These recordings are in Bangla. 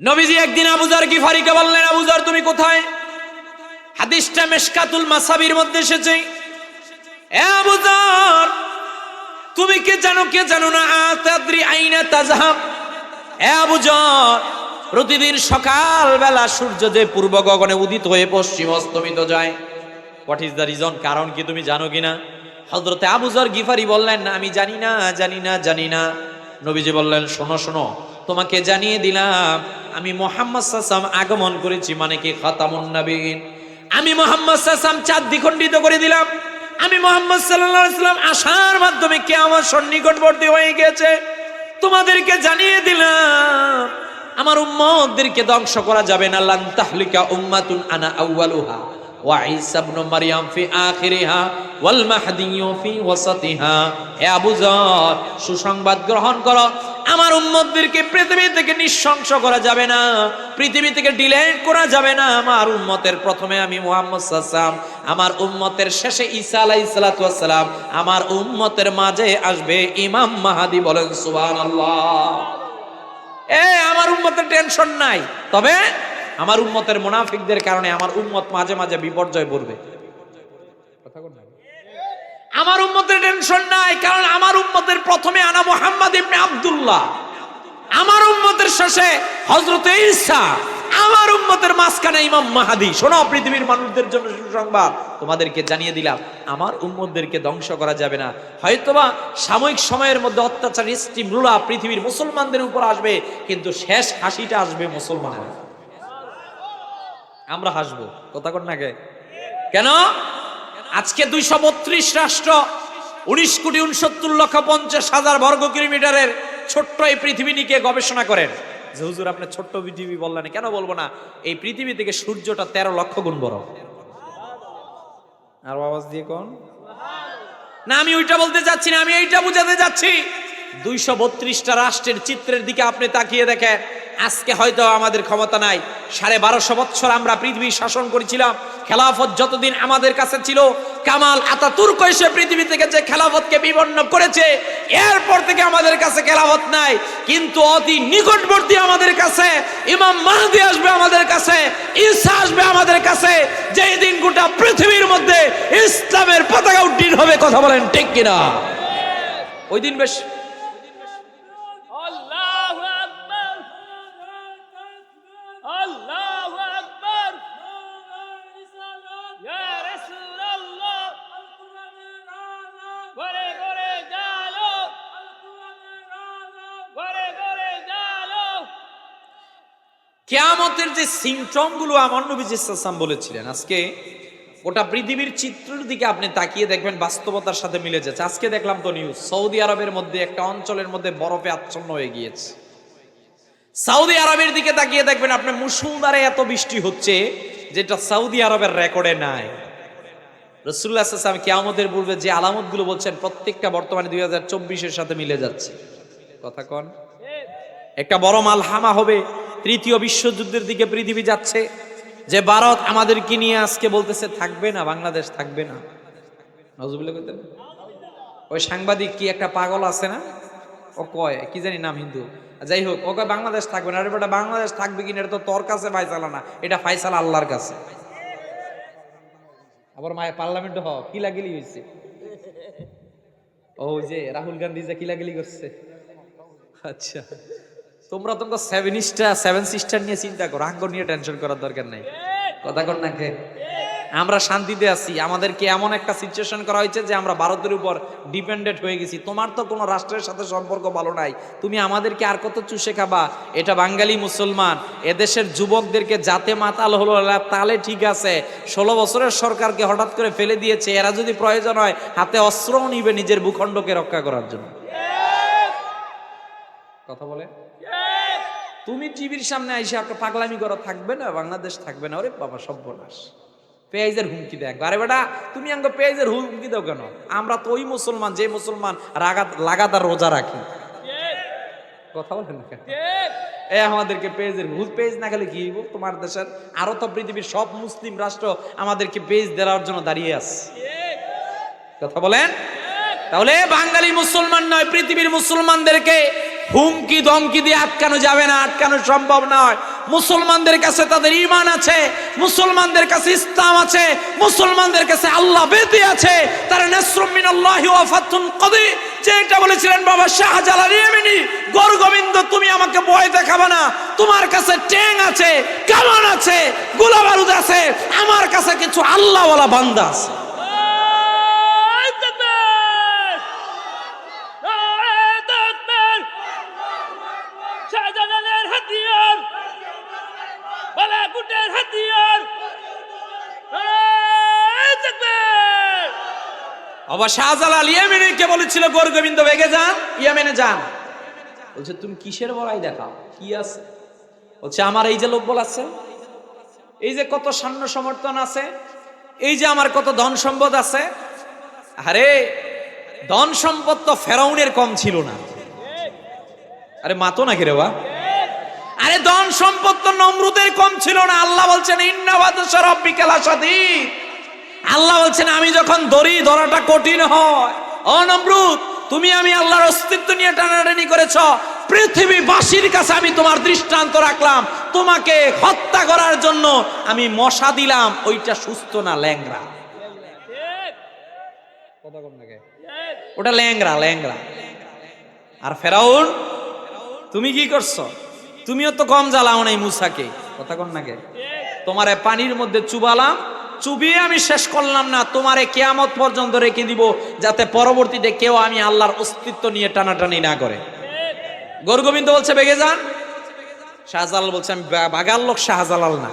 নবীজি একদিন আবুজার গিফারিকে বললেন আবুজার তুমি কোথায়? হাদিসটা মেশকাতুল মাসাবির মধ্যে এসেছে। আবুজার তুমি কে জানো কে জানো না? আতাদ্রি আইনা তাজহাব। এ আবুজার প্রতিদিন সকাল বেলা সূর্য যে পূর্ব গগনে উদিত হয়ে পশ্চিম অস্তমিত যায়। হোয়াট ইজ দ্য রিজন কারণ কি তুমি জানো কিনা হজরতে আবুজার গিফারি বললেন, আমি জানি না জানি না জানি না। নবীজি বললেন, শোনো শোনো তোমাকে জানিয়ে দিলাম, আমি মোহাম্মদ সাসাম আগমন করেছি মানে কি খাতামুন নবীন আমি মোহাম্মদ সাসাম চাঁদ দ্বিখণ্ডিত করে দিলাম। আমি মোহাম্মদ আলাইহি সাল্লাম আসার মাধ্যমে কে আমার সন্নিকটবর্তী হয়ে গেছে তোমাদেরকে জানিয়ে দিলাম, আমার উম্মতদেরকে ধ্বংস করা যাবে না। লান তাহলিকা উম্মাতুন আনা আউয়ালুহা। ওয়া ঈসা ইবনে মারইয়াম ফি আখিরিহা ওয়াল মাহদিয়্যু ফি ওয়াসাতিহা। হে আবু যর, সুসংবাদ গ্রহণ করো। আমার উম্মতদেরকে পৃথিবী থেকে নিঃশংস করা যাবে না, পৃথিবী থেকে ডিলেট করা যাবে না আমার উম্মতের প্রথমে আমি মোহাম্মদ সাল্লাম আমার উম্মতের শেষে ঈসা আলাইহিস সালাতু ওয়াস সালাম, আমার উম্মতের মাঝে আসবে ইমাম মাহাদি বলেন, সুবহানাল্লাহ এ, আমার উম্মতের টেনশন নাই, তবে আমার উম্মতের মুনাফিকদের কারণে আমার উম্মত মাঝে মাঝে বিপর্যয় পড়বে? আমার উম্মতের টেনশন নাই, কারণ আমার উম্মতের প্রথমে আনা মোহাম্মদ ইবনে আব্দুল্লাহ। আমার উম্মতের শেষে হযরত ঈসা। আমার উম্মতের মাঝখানে ইমাম মাহাদি। শোনো, পৃথিবীর মানুষদের জন্য সুসংবাদ, তোমাদেরকে জানিয়ে দিলাম, আমার উম্মতদেরকে ধ্বংস করা যাবে না। হয়তোবা সাময়িক সময়ের মধ্যে অত্যাচার স্টিমরুলা পৃথিবীর মুসলমানদের উপর আসবে, কিন্তু শেষ হাসিটা আসবে মুসলমানের। আমরা হাসবো। কথা কর না কেন? আজকে দুইশো বত্রিশ রাষ্ট্র উনিশ কোটি উনসত্তর লক্ষ পঞ্চাশ হাজার বর্গ কিলোমিটারের ছোট্ট এই পৃথিবী নিয়ে গবেষণা করেন? যে হুজুর আপনি ছোট্ট পৃথিবী বললেন কেন বলব না? এই পৃথিবী থেকে সূর্যটা তেরো লক্ষ গুণ বড়। আর আওয়াজ দিয়ে কোন? না আমি ওইটা বলতে চাচ্ছি না আমি এইটা বুঝাতে যাচ্ছি। দুইশো বত্রিশটা রাষ্ট্রের চিত্রের দিকে আপনি তাকিয়ে দেখেন। আজকে হয়তো আমাদের ক্ষমতা নাই। সাড়ে বারোশো বৎসর আমরা পৃথিবী শাসন করেছিলাম। খেলাফত যতদিন আমাদের কাছে ছিল, কামাল আতা আতাতুর্ক এসে পৃথিবী থেকে যে খেলাফতকে বিবর্ণ করেছে, এরপর থেকে আমাদের কাছে খেলাফত নাই। কিন্তু অতি নিকটবর্তী আমাদের কাছে, ইমাম মাহদি আসবে আমাদের কাছে, ঈসা আসবে আমাদের কাছে। যেই দিন গোটা পৃথিবীর মধ্যে ইসলামের পতাকা উড্ডীন হবে, কথা বলেন ঠিক কিনা? ওই দিন বেশ কেয়ামতের যে সিমটমগুলো আমার নবী ইসলাম বলেছিলেন, আজকে গোটা পৃথিবীর চিত্রের দিকে আপনি তাকিয়ে দেখবেন বাস্তবতার সাথে মিলে যাচ্ছে। আজকে দেখলাম তো নিউজ সৌদি আরবের মধ্যে একটা অঞ্চলের মধ্যে বরফে আচ্ছন্ন হয়ে গিয়েছে। সৌদি আরবের দিকে তাকিয়ে দেখবেন আপনি মুসুলধারে এত বৃষ্টি হচ্ছে, যেটা সৌদি আরবের রেকর্ডে নাই। রসুল্লাহ আসলাম কেয়ামতের পূর্বে যে আলামতগুলো বলছেন, প্রত্যেকটা বর্তমানে দুই চব্বিশের সাথে মিলে যাচ্ছে। কথা কন। একটা বড় মালহামা হবে তৃতীয় বিশ্বযুদ্ধের দিকে পৃথিবী যাচ্ছে। যে ভারত আমাদেরকে নিয়ে আজকে বলতেছে, থাকবে না, বাংলাদেশ থাকবে না। ওই সাংবাদিক কি একটা পাগল আছে না? ও কয়, কি জানি নাম হিন্দু। যাই হোক ওকে বাংলাদেশ থাকবে না। আরে বাংলাদেশ থাকবে কিনা এটা তো তোর কাছে ফাইসালা না। এটা ফাইসালা আল্লাহর কাছে। আবার মায়ের পার্লামেন্ট হ কি লাগিলি হয়েছে ও যে রাহুল গান্ধী যে কিলাগিলি করছে। আচ্ছা। তোমরা তোমাকে সেভেন স্টার সেভেন সিস্টার নিয়ে চিন্তা করো। আঙ্গ নিয়ে টেনশন করার দরকার নাই। কথা কর না কে? আমরা শান্তিতে আছি। আমাদেরকে এমন একটা সিচুয়েশন করা হয়েছে যে আমরা ভারতের উপর ডিপেন্ডেন্ট হয়ে গেছি। তোমার তো কোনো রাষ্ট্রের সাথে সম্পর্ক ভালো নাই। তুমি আমাদেরকে আর কত চুষে খাবা? এটা বাঙালি মুসলমান। এদেশের যুবকদেরকে যাতে মাতাল হলো তাহলে ঠিক আছে। ষোলো বছরের সরকারকে হঠাৎ করে ফেলে দিয়েছে। এরা যদি প্রয়োজন হয়, হাতে অস্ত্রও নিবে নিজের ভূখণ্ডকে রক্ষা করার জন্য। কথা বলে তুমি টিভির সামনে আইসে একটা পাগলামি করা, থাকবে না, বাংলাদেশ থাকবে না। ওরে বাবা, সর্বনাশ। পেঁয়াজের হুমকি দেখ আরে বেটা, তুমি আঙ্গ পেঁয়াজের হুমকি দাও কেন? আমরা তো ওই মুসলমান, যে মুসলমান রাগাত লাগাতার রোজা রাখি। কথা বলেন না? এ, আমাদেরকে পেজের ভূত পেজ না গেলে কি তোমার দেশের আরও তো পৃথিবীর সব মুসলিম রাষ্ট্র আমাদেরকে পেজ দেওয়ার জন্য দাঁড়িয়ে আছে। কথা বলেন? তাহলে বাঙালি মুসলমান নয়, পৃথিবীর মুসলমানদেরকে হুমকি দমকি দিয়ে আটকানো যাবে না, আটকানো সম্ভব নয়। মুসলমানদের কাছে তাদের ইমান আছে, মুসলমানদের কাছে ইসলাম আছে, মুসলমানদের কাছে আল্লাহ বেঁধে আছে। তারা কদি, যে এটা বলেছিলেন, বাবা শাহজালাল ইয়ামিনী গর গোবিন্দ তুমি আমাকে ভয় দেখাবে না। তোমার কাছে ট্যাং আছে, কামান আছে গোলা বারুদ আছে, আমার কাছে কিছু আল্লাহওয়ালা বান্দা আছে। বাবা শাহজালাল ইয়েমেনকে বলেছিল, গোর গোবিন্দ, বেগে যান, ইয়েমেনে যান। বলছে, তুমি কিসের বড়াই দেখাও? কি আছে? বলছে, আমার এই যে লোক আছে, এই যে কত সান্য সমর্থন আছে, এই যে আমার কত ধন সম্পদ আছে, আরে, ধন সম্পদ তো ফেরাউনের কম ছিল না। আরে, মাতো নাকি রে বা? আরে, ধন সম্পদ তো নমরুদের কম ছিল না। আল্লাহ বলছেন ইন্নাবাদ রব্বিকাল আসাদিদ। আল্লাহ বলছেন, আমি যখন ধরি ধরাটা কঠিন হয় ও তুমি আমি আল্লাহর অস্তিত্ব নিয়ে টানাটানি করেছ, পৃথিবীবাসীর কাছে আমি তোমার দৃষ্টান্ত রাখলাম, তোমাকে হত্যা করার জন্য আমি মশা দিলাম, ওইটা সুস্থ না ল্যাংরা ওটা ল্যাংরা ল্যাংরা আর ফেরাউন, তুমি কি করছ? তুমিও তো কম জ্বালাও নাই মুসাকে। কথা কন নাকি? তোমারে পানির মধ্যে চুবালাম চুবিয়ে আমি শেষ করলাম না, তোমারে কেয়ামত পর্যন্ত রেখে দিব, যাতে পরবর্তীতে কেউ আমি আল্লাহর অস্তিত্ব নিয়ে টানাটানি না করে। গৌরগোবিন্দ বলছে, বেগে যান। শাহজালাল বলছে, আমি বা- বাগার লোক শাহজালাল না।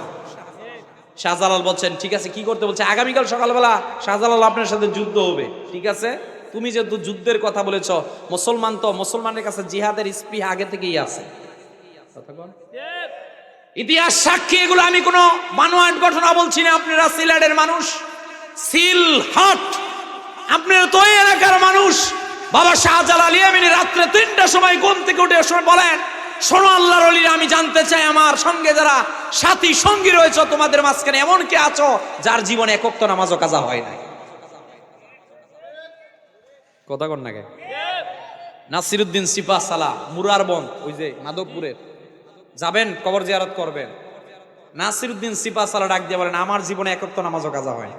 শাহজালাল বলছেন, ঠিক আছে, কি করতে? বলছে, আগামীকাল সকালবেলা শাহজালাল আপনার সাথে যুদ্ধ হবে। ঠিক আছে, তুমি যেহেতু যুদ্ধের কথা বলেছ, মুসলমান তো মুসলমানের কাছে জিহাদের স্পৃহা আগে থেকেই আছে। কথা? ইতিহাস সাক্ষী এগুলো আমি কোনো মানুয়াট ঘটনা বলছি না আপনারা সিলেটের মানুষ। সিল হট আপনারা তো এলাকার মানুষ। বাবা শাহজালাল ইয়ামিনী রাত্রে তিনটার সময় ঘুম থেকে উঠে বলেন শোনো আল্লাহর অলিরা আমি জানতে চাই আমার সঙ্গে যারা সাথী সঙ্গী রয়েছে তোমাদের মাঝখানে এমন কে আছো যার জীবনে একক তো নামাজও কাজা হয় নাই? কথা কর না কে? নাসিরুদ্দিন সিপা সালা মুরার মুরারবন ওই যে মাধবপুরের। যাবেন, কবর জিয়ারত করবেন। নাসিরুদ্দিন সিপা সালা ডাক দিয়ে বলেন, আমার জীবনে একক তো নামাজও কাজা হয়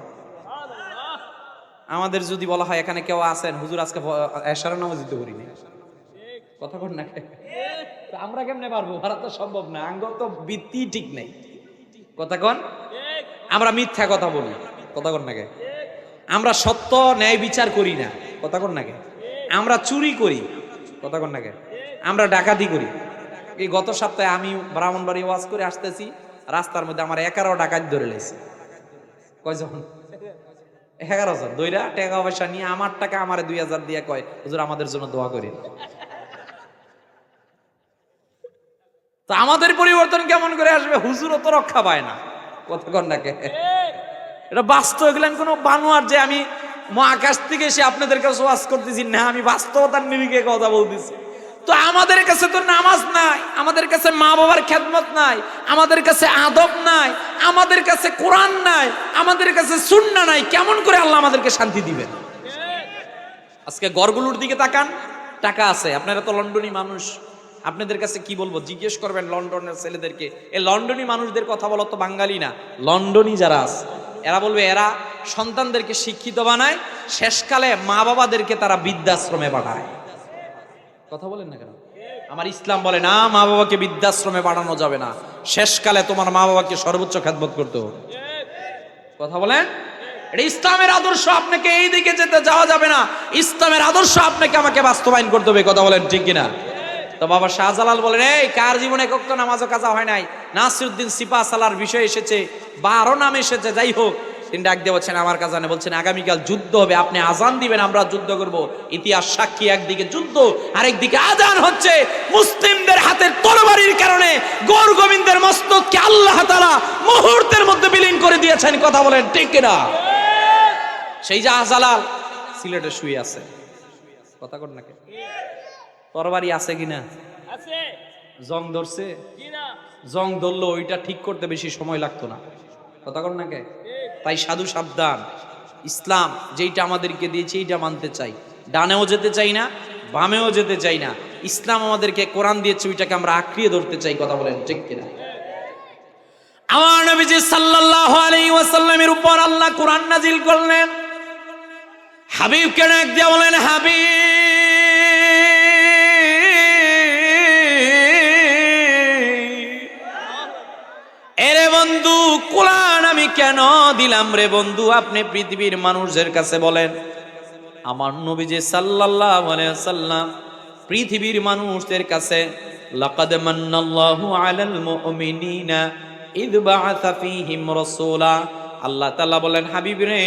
আমাদের যদি বলা হয়, এখানে কেউ আছেন, হুজুর আজকে এশারা নামাজ দিতে করি না কথা কর না আমরা কেমনে পারব? ভারত তো সম্ভব না আঙ্গ তো বৃত্তি ঠিক নেই। কথা কন? আমরা মিথ্যা কথা বলি। কথা কর না কে? আমরা সত্য ন্যায় বিচার করি না। কথা কর না কে? আমরা চুরি করি। কথা কর না কে? আমরা ডাকাতি করি। এই গত সপ্তাহে আমি ব্রাহ্মণবাড়ি ওয়াজ করে আসতেছি, রাস্তার মধ্যে আমার একারো ডাকাত ধরে লেছি কয়জন? এগারো জন দইরা টাকা পয়সা নিয়ে আমার টাকা আমার দুই হাজার দিয়ে কয়, হুজুর, আমাদের জন্য দোয়া করি তো আমাদের পরিবর্তন কেমন করে আসবে? হুজুরও তো রক্ষা পায় না। কতক্ষণ নাকে এটা বাস্তব এগুলেন কোনো বানোয়ার যে আমি মহাকাশ থেকে এসে আপনাদের কাছে ওয়াজ করতেছি। না, আমি বাস্তবতার নিরিখে কথা বলতেছি। তো আমাদের কাছে তো নামাজ নাই, আমাদের কাছে মা বাবার খেদমত নাই, আমাদের কাছে আদব নাই, আমাদের কাছে কোরআন নাই, আমাদের কাছে সুন্না নাই, কেমন করে আল্লাহ আমাদেরকে শান্তি দিবেন? আজকে গড়গুলোর দিকে তাকান, টাকা আছে, আপনারা তো লন্ডনী মানুষ, আপনাদের কাছে কি বলব, জিজ্ঞেস করবেন লন্ডনের ছেলেদেরকে এই লন্ডনী মানুষদের কথা বলো তো বাঙালি না, লন্ডনী যারা আছে, এরা বলবে এরা সন্তানদেরকে শিক্ষিত বানায়, শেষকালে মা বাবাদেরকে তারা বৃদ্ধাশ্রমে পাঠায় কথা বলেন না কেন? আমার ইসলাম বলে না মা বাবাকে বৃদ্ধাশ্রমে পাঠানো যাবে না। শেষকালে তোমার মা বাবাকে সর্বোচ্চ খ্যাতবোধ করতে হবে। কথা বলেন? ইসলামের আদর্শ, আপনাকে এই দিকে যেতে যাওয়া যাবে না। ইসলামের আদর্শ আপনাকে আমাকে বাস্তবায়ন করতে হবে, কথা বলেন ঠিক কিনা? তো বাবা শাহজালাল বলেন, এই, কার জীবনে কখনো নামাজও কাজা হয় নাই? নাসিরুদ্দিন সিপা সালার বিষয় এসেছে বা আরও নাম এসেছে, যাই হোক। তিনি ডাক দিয়ে বলছেন আমার কাজানে বলছেন আগামীকাল যুদ্ধ হবে আপনি আজান দিবেন আমরা যুদ্ধ করব। ইতিহাস সাক্ষী একদিকে যুদ্ধ আরেকদিকে আজান হচ্ছে। মুসলিমদের হাতের তরবারির কারণে গৌর গোবিন্দের মস্তককে আল্লাহ তাআলা মুহূর্তের মধ্যে বিলীন করে দিয়েছেন কথা বলেন ঠিক কিনা? সেই জাহাজালাল সিলেটে শুয়ে আছে। কথা কর নাকি তরবারি আছে কিনা? আছে। জং ধরছে? না জং ধরলো ওইটা ঠিক করতে বেশি সময় লাগতো না। কথা কর নাকি তাই সাধু সাবধান। ইসলাম যেইটা আমাদেরকে দিয়েছে, এইটা মানতে চাই। ডানেও যেতে চাই না, বামেও যেতে চাই না। ইসলাম আমাদেরকে কোরআন দিয়েছে ওইটাকে আমরা আঁকড়িয়ে ধরতে চাই, কথা বলেন ঠিক কিনা? আমার নবীজি সাল্লাল্লাহু আলাইহি ওয়াসাল্লামের উপর আল্লাহ কোরআন করলেন। দিয়ে বলেন, হাবিব! এরে বন্ধু আমি কেন দিলাম রে বন্ধু? আপনি পৃথিবীর মানুষদের কাছে বলেন। আমার সাল্লাল্লাহু আলাইহি সাল্লাম পৃথিবীর মানুষদের কাছে আল্লাহ বলেন, হাবিব রে,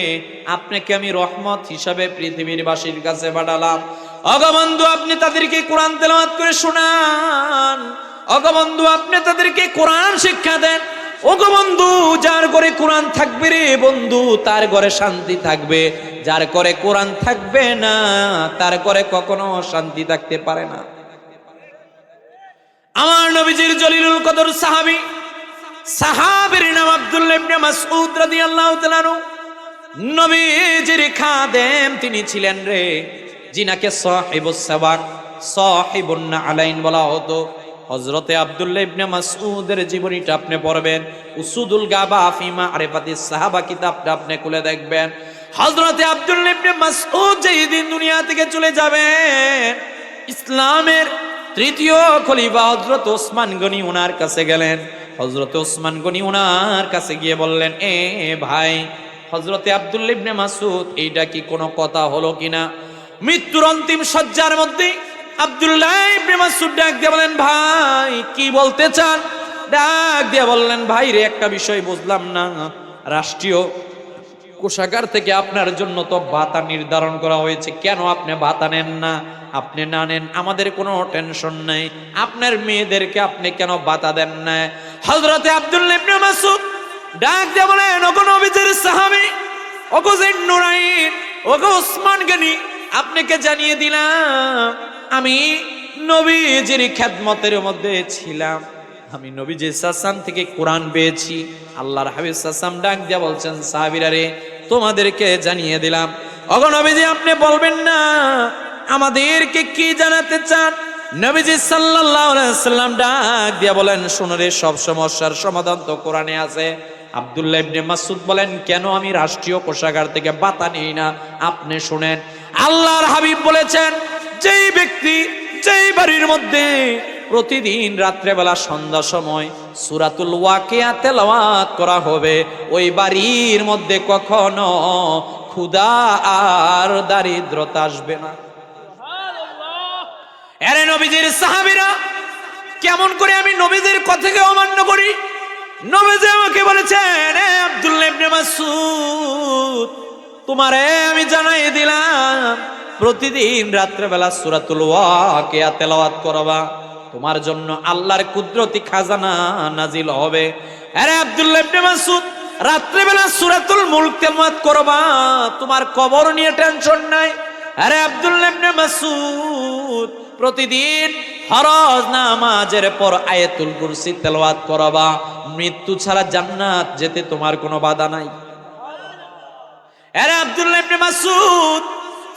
আপনাকে আমি রহমত হিসাবে পৃথিবীর বাসীর কাছে পাঠালাম। অগবন্ধু আপনি তাদেরকে কোরআন তেলাওয়াত করে শোনান। অগবন্ধু আপনি তাদেরকে কোরআন শিক্ষা দেন। ওগো বন্ধু, যার ঘরে কোরআন থাকবে রে বন্ধু, তার ঘরে শান্তি থাকবে। যার ঘরে কোরআন থাকবে না, তার ঘরে কখনো শান্তি থাকতে পারে না। আমার নবীজির জলিলুল কদর সাহাবী, সাহাবীর নাম আব্দুল্লাহ ইবনে মাসউদ রাদিয়াল্লাহু তাআলা। নবীজির খাদেম তিনি ছিলেন রে জিনাকে সাহিবুস সাবাক সাহিবুন আলাইন বলা হতো। হযরতে আব্দুল্লাহ ইবনে মাসউদের জীবনীটা আপনি পড়বেন। উসুদুল গাবা ফিমা আরিফাতিস সাহাবা কিতাবটা আপনি খুলে দেখবেন। হজরতে আব্দুল্লাহ ইবনে মাসউদ যেই দিন দুনিয়া থেকে চলে যাবেন, ইসলামের তৃতীয় খলিফা হযরত ওসমান গনি ওনার কাছে গেলেন। হযরত ওসমান গনি ওনার কাছে গিয়ে বললেন, এ ভাই, হযরতে আব্দুল্লাহ ইবনে মাসউদ, এইটা কি কোনো কথা হলো কিনা? মৃত্যুর অন্তিম শয্যার মধ্যে আব্দুল্লাহ ইবনে মাসউদ ডাক দিয়ে বলেন, ভাই, কি বলতে চান? ডাক দিয়ে বললেন, ভাই রে, একটা বিষয় বুঝলাম না। রাষ্ট্রীয় কোষাগার থেকে আপনার জন্য তো ভাতা নির্ধারণ করা হয়েছে। কেন আপনি ভাতা নেন না? আপনি না নেন, আমাদের কোনো টেনশন নাই। আপনার মেয়েদেরকে আপনি কেন ভাতা দেন না? হযরতে আব্দুল্লাহ ইবনে মাসউদ ডাক দিয়ে বলেন, ওগো নবীজির সাহাবী, ওগো জিন্নুরাইন, ওগো ওসমান গনি আপনাকে জানিয়ে দিলাম? আমি নবীজির খেদমতের মধ্যে ছিলাম। আমি নবীজি সাসাম থেকে কোরআন পেয়েছি। আল্লাহর হাবিব সাসাম ডাক দিয়া বলছেন, সাহাবিরা রে, তোমাদেরকে জানিয়ে দিলাম। অগো নবীজি, আপনি বলবেন না, আমাদেরকে কি জানাতে চান? নবীজি সাল্লাম ডাক দিয়া বলেন, শুনো রে, সব সমস্যার সমাধান তো কোরআনে আছে। আব্দুল্লাহ ইবনে মাসউদ বলেন, কেন আমি রাষ্ট্রীয় কোষাগার থেকে বাতা নিই না? আপনি শুনেন। আল্লাহর হাবিব বলেছেন যেই ব্যক্তি যেই বাড়ির মধ্যে প্রতিদিন রাত্রেবেলা সন্ধ্যা সময় সুরাতুল ওয়াকিয়া তেলাওয়াত করা হবে ওই বাড়ির মধ্যে কখনো ক্ষুধা আর দারিদ্রতা আসবে না। এরে নবীজির সাহাবীরা কেমন করে আমি নবীজির কথাকে অমান্য করি? নবীজি আমাকে বলেছেন এ আব্দুল্লাহ ইবনে মাসউদ তোমারে আমি জানাই দিলাম প্রতিদিন রাত্রেবেলা সূরাতুল ওয়াকিয়া তেলাওয়াত করবা। তোমার জন্য আল্লাহর কুদরতি খাজানা নাজিল হবে। আরে আব্দুল্লাহ ইবনে মাসউদ, রাত্রেবেলা সূরাতুল মুলক তেলাওয়াত করবা, তোমার কবর নিয়ে টেনশন নাই। আরে আব্দুল্লাহ ইবনে মাসউদ, প্রতিদিন ফরজ নামাজের পর আয়াতুল কুরসি তেলাওয়াত করবা। মৃত্যু ছাড়া জান্নাত যেতে তোমার কোনো বাধা নাই। আরে আব্দুল্লাহ ইবনে মাসউদ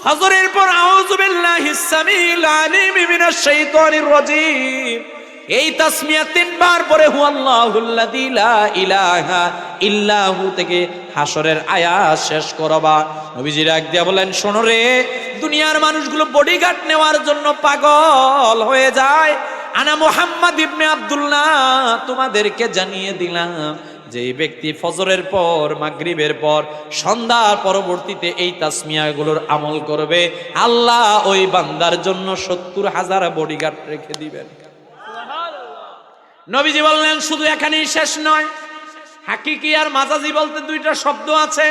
ফজরের পর আউযু বিল্লাহিস সামিল আলিম মিনাশ শাইতানির রাজীম। এই তাসমিয়া তিনবার পরে হু আল্লাহুল্লাযী লা ইল্লাহু থেকে হাসরের আয়াত শেষ করবা। নবীজি ডাক দিয়া বলেন শোনো রে, দুনিয়ার মানুষগুলো বডিগার্ড নেওয়ার জন্য পাগল হয়ে যায়। আনা মুহাম্মদ ইবনে আব্দুল্লাহ, তোমাদেরকে জানিয়ে দিলাম যে ব্যক্তি ফজরের পর, মাগরিবের পর, সন্ধ্যার পরবর্তীতে এই তাসমিয়াগুলোর আমল করবে, আল্লাহ ওই বান্দার জন্য সত্তর হাজার বডিগার্ড রেখে দিবেন। নবীজি বললেন, শুধু এখানেই শেষ নয়। হাকিকি আর মাজাজি বলতে দুইটা শব্দ আছে।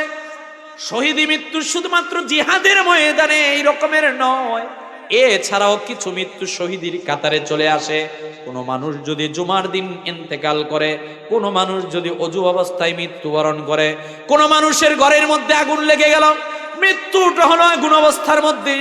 শহীদি মৃত্যু শুধুমাত্র জিহাদের ময়দানে এই রকমের নয়। এছাড়াও কিছু মৃত্যু শহীদের কাতারে চলে আসে। কোনো মানুষ যদি জুমার দিন ইন্তেকাল করে, কোনো মানুষ যদি অজু অবস্থায় মৃত্যুবরণ করে, কোনো মানুষের ঘরের মধ্যে আগুন লেগে গেল, মৃত্যুটা হলো আগুন অবস্থার মধ্যে।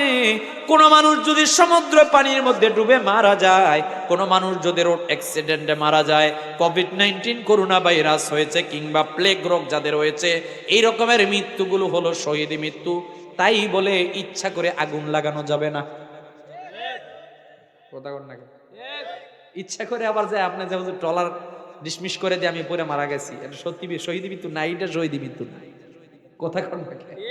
কোন মানুষ যদি সমুদ্র পানির মধ্যে ডুবে মারা যায়, কোন মানুষ যদি রোড অ্যাক্সিডেন্টে মারা যায় কোভিড নাইন্টিন করোনা ভাইরাস হয়েছে কিংবা প্লেগ রোগ যাদের হয়েছে এই রকমের মৃত্যুগুলো হলো শহীদ মৃত্যু। তাই বলে ইচ্ছা করে আগুন লাগানো যাবে না। কথা কন নাকি ইচ্ছা করে আবার যায় আপনি যে ট্রলার ডিসমিস করে দিয়ে আমি পরে মারা গেছি এটা সত্যি বি- শহীদ মৃত্যু না এটা শহীদ মৃত্যু না। কথা কন নাকি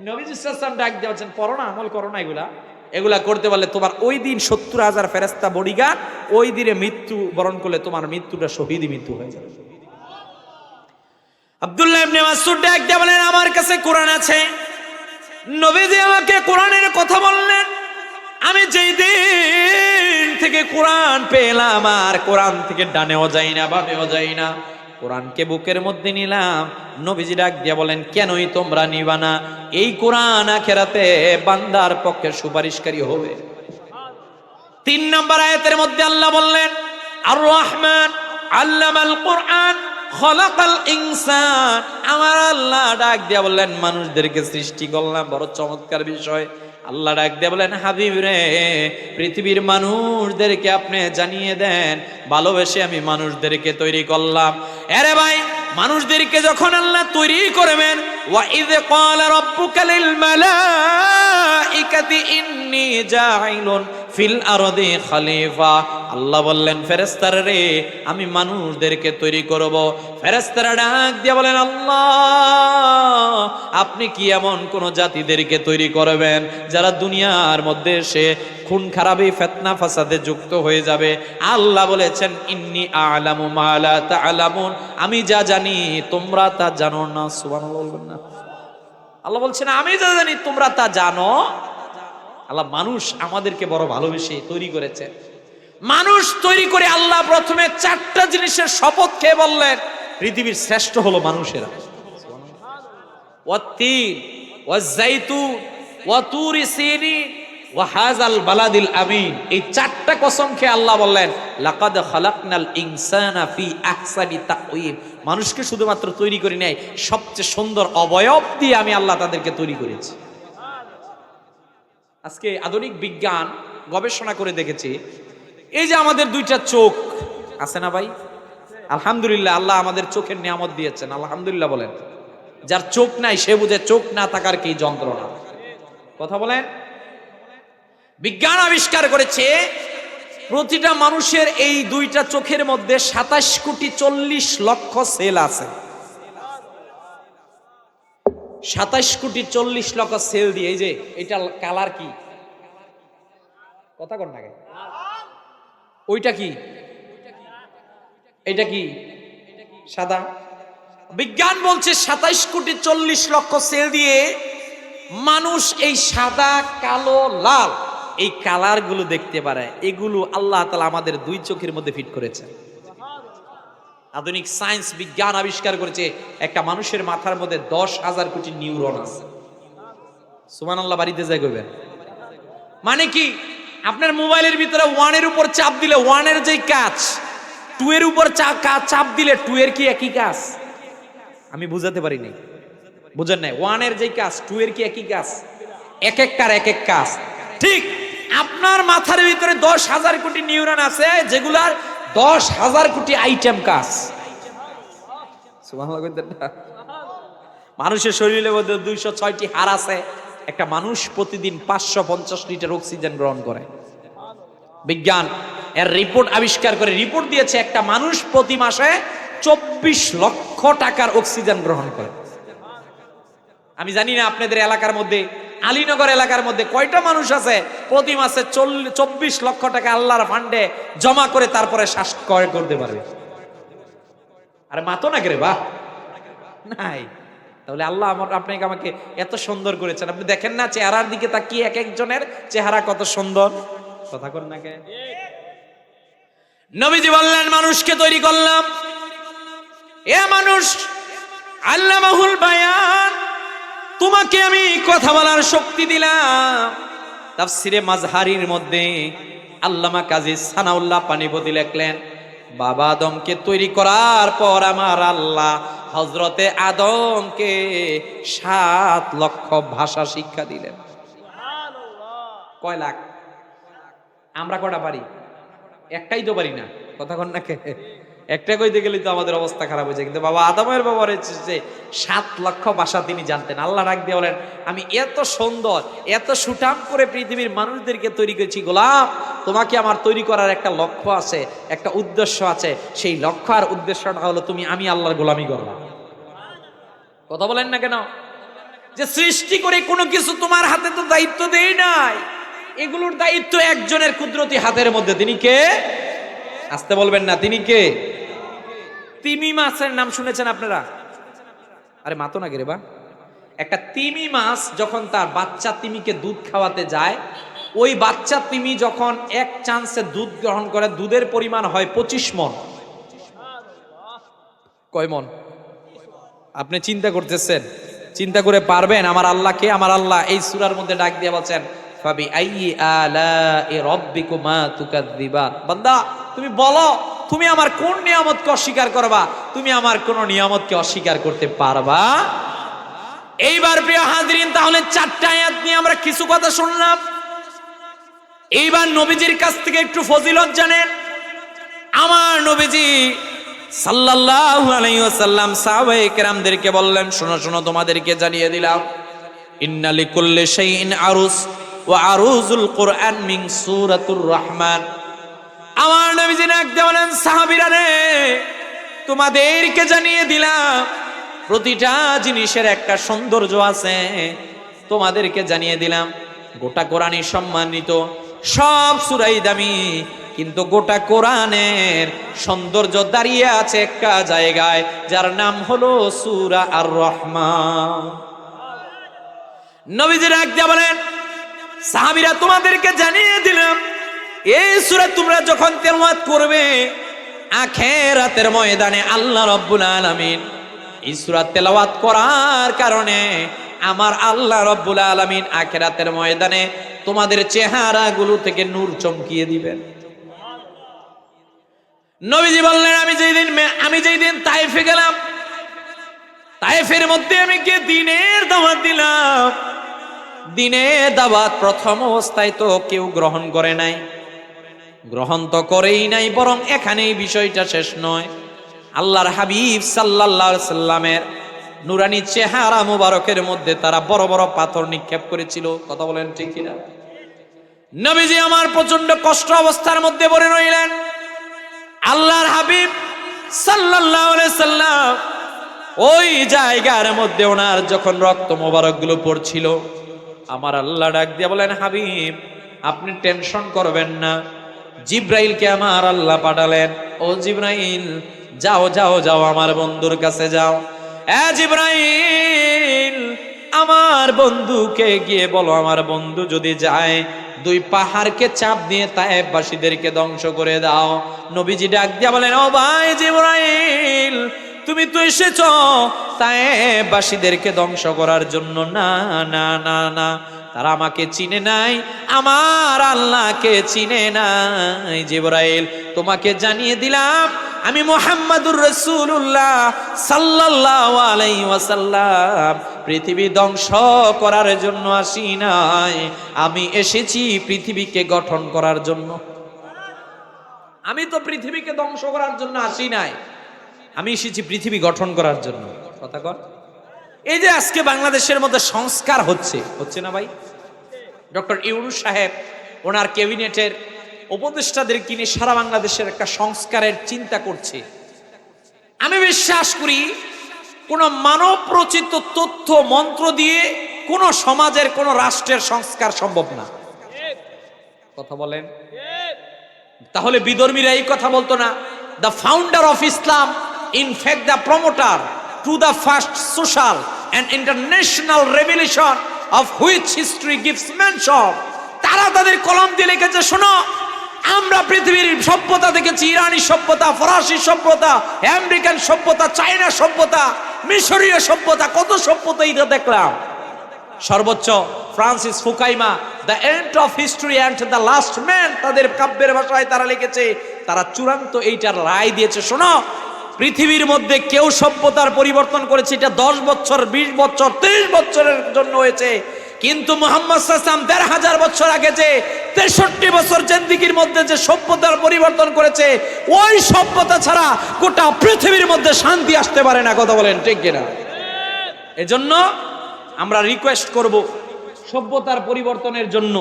নবীজ ইসলাম ডাক দেওয়াচ্ছেন পড়ো না আমল করো না এগুলা। এগুলা করতে পারলে তোমার ওই দিন সত্তর হাজার ফেরেস্তা বডিগার্ড ওই দিনে মৃত্যু বরণ করলে তোমার মৃত্যুটা শহীদ মৃত্যু হয়ে যাবে। আব্দুল্লাহ ইবনে মাসউদ ডাক দিয়ে বলেন আমার কাছে কোরআন আছে। নবীজি আমাকে কোরআনের কথা বললেন। আমি যেই দিন কোরআন পেলাম আর কোরআন থেকে ডানেও যাই না, বামেও যাই না। কোরআনকে বুকের মধ্যে নিলাম। নবীজি ডাক দিয়ে বলেন, কেনই তোমরা নিবা না? এই কোরআন আখেরাতে বান্দার পক্ষে সুপারিশকারী হবে। তিন নম্বর আয়াতের মধ্যে আল্লাহ বললেন আর রহমান আল্লামাল কোরআন, খলাকাল ইনসান। আমার আল্লাহ ডাক দিয়া বললেন, মানুষদেরকে সৃষ্টি করলাম, বড় চমৎকার বিষয়। আল্লাহ ডাক দিয়ে বলেন, হাবিব রে, পৃথিবীর মানুষদেরকে আপনি জানিয়ে দেন, ভালোবেসে আমি মানুষদেরকে তৈরি করলাম। আরে ভাই মানুষদেরকে যখন আল্লাহ তৈরি করবেন ওয়া ক্বালা রাব্বুকা লিল মালাইকাতি ইন্নী জাইলুন ফিল আরদি আল্লাহ বললেন ফেরেস্তার রে, আমি মানুষদেরকে তৈরি করব। ডাক দিয়ে বলেন, আল্লাহ, আপনি কি এমন কোন জাতিদেরকে তৈরি করবেন যারা দুনিয়ার মধ্যে সে খুন খারাপি, ফেতনা, ফাসাদে যুক্ত হয়ে যাবে। আল্লাহ বলেছেন, ইন্নি আলামু মালা তা আলামুন আমি যা জানি, তোমরা তা জানো না। বলবেন না। আল্লাহ বলছেন, আমি যা জানি, তোমরা তা জানো। আল্লাহ, মানুষ আমাদেরকে বড় ভালোবেসে তৈরি করেছে। মানুষ তৈরি করে আল্লাহ প্রথমে চারটা জিনিসের শপথ খেয়ে বললেন, পৃথিবীর শ্রেষ্ঠ হলো মানুষেরা। ওয়াত্তিন ওয়াজাইতুন ওয়াতুরি সিনিন বালাদিল এই আল্লাহ বললেন মানুষকে শুধুমাত্র তৈরি করি নাই, সবচেয়ে সুন্দর অবয়ব দিয়ে আমি আল্লাহ তাদেরকে তৈরি করেছি। আজকে আধুনিক বিজ্ঞান গবেষণা করে দেখেছি, এই যে আমাদের দুইটা চোখ, আছে না ভাই? আলহামদুলিল্লাহ, আল্লাহ আমাদের চোখের নিয়ামত দিয়েছেন, আলহামদুলিল্লাহ বলেন। যার চোখ নাই, সে বুঝে চোখ না থাকার কি যন্ত্রণা? কথা বলেন। বিজ্ঞান আবিষ্কার করেছে, প্রতিটা মানুষের এই দুইটা চোখের মধ্যে সাতাশ কোটি চল্লিশ লক্ষ সেল আছে। সাতাশ কোটি চল্লিশ লক্ষ সেল দিয়ে, এই যে, এটা কালার কি? কথা কর না ওইটা কি? এটা কি? সাদা? বিজ্ঞান বলছে সাতাইশ কোটি চল্লিশ লক্ষ সেল দিয়ে মানুষ এই সাদা, কালো, লাল এই কালারগুলো দেখতে পারে। এগুলো আল্লাহ তালা আমাদের দুই চোখের মধ্যে ফিট করেছে। আধুনিক সায়েন্স বিজ্ঞান আবিষ্কার করেছে, একটা মানুষের মাথার মধ্যে দশ হাজার কোটি নিউরন আছে। সুমান আল্লাহ বাড়িতে যাই করবেন মানে কি? আপনার মোবাইলের ভিতরে ওয়ানের উপর চাপ দিলে ওয়ানের যে কাজ, টু এর উপর চাপ দিলে টু এর কি একই কাজ? আমি বুঝাতে পারিনি বুঝেন নাই? ওয়ানের যে কাজ, টু এর কি একই কাজ? এক একটার এক এক কাজ। ঠিক? আপনার মাথার ভিতরে দশ হাজার কোটি নিউরন আছে যেগুলার দশ হাজার কোটি আইটেম কাজ? মানুষের শরীরের মধ্যে দুইশো ছয়টি হাড় আছে একটা মানুষ প্রতিদিন পাঁচশো পঞ্চাশ লিটার অক্সিজেন গ্রহণ করে। বিজ্ঞান এর রিপোর্ট আবিষ্কার করে রিপোর্ট দিয়েছে একটা মানুষ প্রতি মাসে চব্বিশ লক্ষ টাকার অক্সিজেন গ্রহণ করে। আমি জানি না আপনাদের এলাকার মধ্যে আলীনগর এলাকার মধ্যে কয়টা মানুষ আছে? প্রতি মাসে চব্বিশ লক্ষ টাকা আল্লাহর ফান্ডে জমা করে তারপরে শ্বাস ক্রয় করতে পারবে। আরে মাতো না রে বাহ? নাই। তাহলে আল্লাহ আমার আপনাকে আমাকে এত সুন্দর করেছেন? আপনি দেখেন না চেহারার দিকে তাকিয়ে এক একজনের চেহারা কত সুন্দর? কথা কর না কে? নবীজি বললেন, মানুষকে তৈরি করলাম। এ মানুষ আল্লামাহুল বায়ান। তোমাকে আমি কথা বলার শক্তি দিলাম। তাফসিরে মাজহারির মধ্যে আল্লামা কাজী সানাউল্লাহ পানিপতি লেখলেন বাবা আদমকে তৈরি করার পর আমার আল্লাহ হজরতে আদমকে সাত লক্ষ ভাষা শিক্ষা দিলেন। কয় লাখ? আমরা কটা পারি? একটাই তো পারি না। কথা কন না কে? একটা কইতে গেলে তো আমাদের অবস্থা খারাপ হয়েছে কিন্তু বাবা আদমের ব্যাপারে যে সাত লক্ষ ভাষা তিনি জানতেন। আল্লাহ ডাক দিয়ে বলেন, আমি এত সুন্দর, এত সুঠাম করে পৃথিবীর মানুষদেরকে তৈরি করেছি, গোলাম! তোমাকে আমার তৈরি করার একটা লক্ষ্য আছে, একটা উদ্দেশ্য আছে। সেই লক্ষ্য আর উদ্দেশ্যটা হলো তুমি, আমি আল্লাহর গোলামি করবা কথা বলেন না কেন? যে সৃষ্টি করে কোনো কিছু তোমার হাতে তো দায়িত্ব দেই নাই। এগুলোর দায়িত্ব একজনের কুদরতি হাতের মধ্যে। তিনি কে? আসতে বলবেন না, তিনি কে? তিমি মাছের নাম শুনেছেন আপনারা? আরে মাতো না গেরে বা। একটা তিমি মাছ যখন তার বাচ্চা তিমিকে দুধ খাওয়াতে যায়, ওই বাচ্চা তিমি যখন এক চান্সে দুধ গ্রহণ করে, দুধের পরিমাণ হয় পঁচিশ মন কয় মন আপনি চিন্তা করতেছেন। চিন্তা করে পারবেন আমার আল্লাহকে, আমার আল্লাহ এই সুরার মধ্যে ডাক দিয়ে বলছেন ফাবি আলা এ রব্বিকুমা তুকাদ্দিবান বান্দা, তুমি বলো তুমি আমার কোন নিয়ামতকে অস্বীকার করবা? তুমি আমার কোন নিয়ামতকে অস্বীকার করতে পারবা? এইবার প্রিয় হাজরিন, তাহলে চারটা আয়াত নিয়ে আমরা কিছু কথা শুনলাম। এইবার নবীজির কাছ থেকে একটু ফজিলত জানেন। আমার নবীজি সাল্লাল্লাহু আলাইহি ওয়াসাল্লাম সাহাবায়ে কেরামদেরকে বললেন, শোনো শোনো, তোমাদেরকে জানিয়ে দিলাম ইন্না লিকুল্লি শাইইন আরুস ওয়া আরুজুল কোরআন মিন সূরাতুর রহমান। আমার নবীজি ডাকতে বলেন, সাহাবীরা রে, তোমাদেরকে জানিয়ে দিলাম, প্রতিটা জিনিসের একটা সৌন্দর্য আছে। তোমাদেরকে জানিয়ে দিলাম, গোটা কোরআনই সম্মানিত, সব সুরাই দামি। কিন্তু গোটা কোরআনের সৌন্দর্য দাঁড়িয়ে আছে একটা জায়গায়, যার নাম হলো সুরা আর রহমান নবীজির একদা বলেন, সাহাবিরা তোমাদেরকে জানিয়ে দিলাম এই সুরা তোমরা যখন তেলাওয়াত করবে, আখেরাতের ময়দানে আল্লাহ রব্বুল আলামিন এই সূরা তেলাওয়াত করার কারণে আমার আল্লাহ রব্বুল আলামিন আখেরাতের ময়দানে তোমাদের চেহারাগুলো থেকে নূর চমকিয়ে দিবেন। নবীজি বললেন, আমি যেই দিন আমি যেই দিন তাইফে গেলাম, তাইফের মধ্যে আমি কে দিনের দাওয়াত দিলাম? দিনের দাওয়াত প্রথম অবস্থায় তো কেউ গ্রহণ করে নাই। গ্রহণ তো করেই নাই, বরং এখানেই বিষয়টা শেষ নয়। আল্লাহর হাবিব আলাইহি সাল্লামের নুরানি চেহারা মুবারকের মধ্যে তারা বড় বড় পাথর নিক্ষেপ করেছিল। কথা বলেন ঠিক কিনা? নবীজি আমার প্রচণ্ড কষ্ট অবস্থার মধ্যে পড়ে রইলেন। আল্লাহর হাবিব সাল্লাম ওই জায়গার মধ্যে ওনার যখন রক্ত মোবারকগুলো পড়ছিল, আমার আল্লাহ ডাক দিয়ে বলেন, হাবিব, আপনি টেনশন করবেন না। জিব্রাইলকে আমার আল্লাহ পাঠালেন। ও জিব্রাইল, যাও যাও যাও আমার বন্ধুর কাছে যাও। এ জিব্রাইল, আমার বন্ধুকে গিয়ে বলো, আমার বন্ধু যদি যায়, দুই পাহাড়কে চাপ দিয়ে তায়েববাসীদেরকে ধ্বংস করে দাও। নবীজি ডাক দিয়া বলেন, ও ভাই জিব্রাইল, তুমি তো এসেছ, তায়েববাসীদেরকে ধ্বংস করার জন্য। না না না না তারা আমাকে চিনে নাই, আমার আল্লাহকে চিনে নাই। জিব্রাইল, তোমাকে জানিয়ে দিলাম, আমি মোহাম্মদুর রসুল্লাহ সাল্লাল্লাহু আলাইহি ওয়াসাল্লাম। পৃথিবী ধ্বংস করার জন্য আসি নাই। আমি এসেছি পৃথিবীকে গঠন করার জন্য। আমি তো পৃথিবীকে ধ্বংস করার জন্য আসি নাই। আমি এসেছি পৃথিবী গঠন করার জন্য। কথা কর। এই যে আজকে বাংলাদেশের মধ্যে সংস্কার হচ্ছে হচ্ছে না ভাই? ডক্টর ইউরু সাহেব, ওনার ক্যাবিনেটের উপদেষ্টাদের কিনে সারা বাংলাদেশের একটা সংস্কারের চিন্তা করছে। আমি বিশ্বাস করি, কোন মানব রচিত তথ্য, মন্ত্র দিয়ে কোন সমাজের, কোন রাষ্ট্রের সংস্কার সম্ভব না। কথা বলেন। তাহলে বিধর্মীরা এই কথা বলতো না। The founder of Islam in fact the promoter to the first social and international revolution of which history gives mention তারা তাদের কলম দিয়ে লিখেছে, শোনো, আমরা পৃথিবীর সভ্যতা দেখেছি, ইরানি সভ্যতা, ফরাসি সভ্যতা, আমেরিকান সভ্যতা, চায়না সভ্যতা, মিশরীয় সভ্যতা, কত সভ্যতা এটা দেখলাম। সর্বোচ্চ, Francis Fukuyama the end of history and the last man তাদের কাব্যের ভাষায় তারা লিখেছে, তারা চূড়ান্ত এইটার রায় দিয়েছে, শোনো পৃথিবীর মধ্যে কেউ সভ্যতার পরিবর্তন করেছে এটা দশ বছর বিশ বছর তেইশ বছরের জন্য হয়েছে। কিন্তু মোহাম্মদ সাল্লাম দেড় হাজার বছর আগে যে তেষট্টি বছর জেন্দিগির মধ্যে যে সভ্যতার পরিবর্তন করেছে ওই সভ্যতা ছাড়া গোটা পৃথিবীর মধ্যে শান্তি আসতে পারে না কথা বলেন ঠিক কিনা? এজন্য আমরা রিকোয়েস্ট করব সভ্যতার পরিবর্তনের জন্য।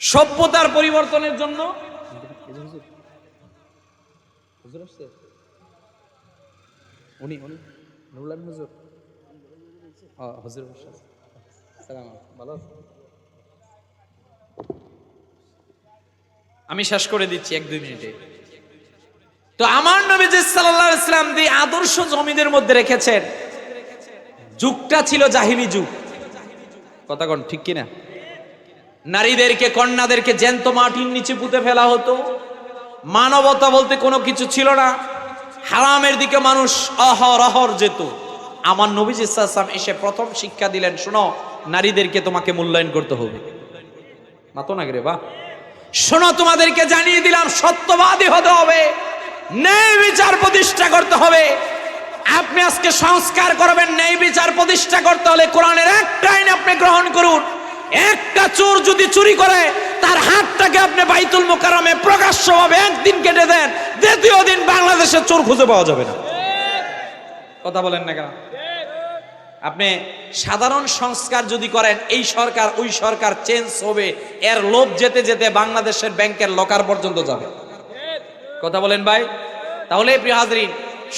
সভ্যতার পরিবর্তনের জন্য হুজুর আসছে? উনি উনি হুজুর। হুজুর সালাম ভালো আমি শেষ করে দিচ্ছি এক দুই মিনিটে। তো আমার নবী সাল্লাল্লাহু আলাইহি সাল্লাম যে আদর্শ জমিদের মধ্যে রেখেছেন যুগটা ছিল জাহিলি যুগ। কথা কোন ঠিক কিনা? নারীদেরকে কন্যাদেরকে জ্যান্ত মাটির নিচে পুঁতে ফেলা হতো। মানবতা বলতে কোনো কিছু ছিল না। হারামের দিকে মানুষ অহরহর যেত। আমার নবীজ ইসলাম এসে প্রথম শিক্ষা দিলেন, শোনো, নারীদেরকে তোমাকে মূল্যায়ন করতে হবে। মাতো না রে বা? শোনো, তোমাদেরকে জানিয়ে দিলাম, সত্যবাদী হতে হবে, ন্যায় বিচার প্রতিষ্ঠা করতে হবে। আপনি আজকে সংস্কার করবেন, ন্যায় বিচার প্রতিষ্ঠা করতে হলে কোরআনের একটা আইন আপনি গ্রহণ করুন। একটা চোর যদি চুরি করে তার হাতটাকে আপনি বাইতুল মোকারমে প্রকাশ্য প্রকাশ্যভাবে একদিন কেটে দেন, দ্বিতীয় দিন বাংলাদেশের চোর খুঁজে পাওয়া যাবে না। কথা বলেন না কেন? আপনি সাধারণ সংস্কার যদি করেন, এই সরকার, ওই সরকার চেঞ্জ হবে, এর লোভ যেতে যেতে বাংলাদেশের ব্যাংকের লকার পর্যন্ত যাবে। কথা বলেন ভাই? তাহলে প্রিয় হাজরিন,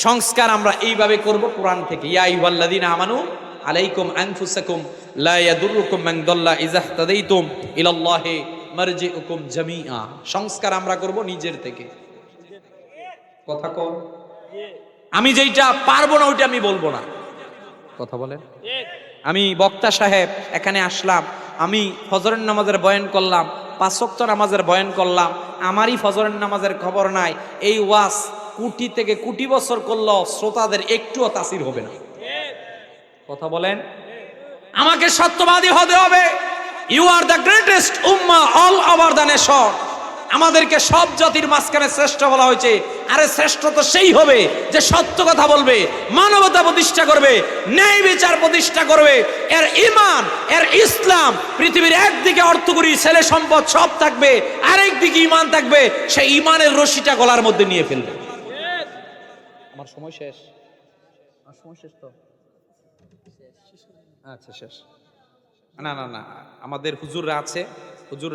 সংস্কার আমরা এইভাবে করব কোরআন থেকে। ইয়া আইয়ুহাল্লাযীনা আমানু আলাইকুম আনফুসাকুম লা ইয়াদুররুকুম মান দাল্লা ইযা ইলাল্লাহি মারজিউকুম জামিআ। সংস্কার আমরা করব নিজের থেকে। কথা কর আমি যেইটা পারব না, ওইটা আমি বলব না। কথা বলেন। আমি বক্তা সাহেব, এখানে আসলাম। আমি ফজরের নামাজের বয়ান করলাম। পাঁচক্ত নামাজের বয়ান করলাম। আমারই ফজরের নামাজের খবর নাই। এই ওয়াজ কোটি থেকে কোটি বছর করলেও শ্রোতাদের একটুও তাসির হবে না। কথা বলেন। আমাকে সত্যবাদী হতে হবে। ইউ আর দ্য গ্রেটেস্ট উম্মা অল ওভার দ্য নেশন আমাদেরকে সব জাতির মাঝখানে শ্রেষ্ঠ বলা হয়েছে। আরে শ্রেষ্ঠ তো সেই হবে যে সত্য কথা বলবে মানবতা প্রতিষ্ঠা করবে ন্যায় বিচার প্রতিষ্ঠা করবে। এর ইমান এর ইসলাম পৃথিবীর একদিকে অর্থকরী ছেলে সম্পদ সব থাকবে আরেক দিকে ইমান থাকবে সেই ইমানের রশিটা গলার মধ্যে নিয়ে ফেলবে। আমার সময় শেষ। আমার সময় শেষ তো? আচ্ছা শেষ। না না না আমাদের হুজুররা আছে। হুজুর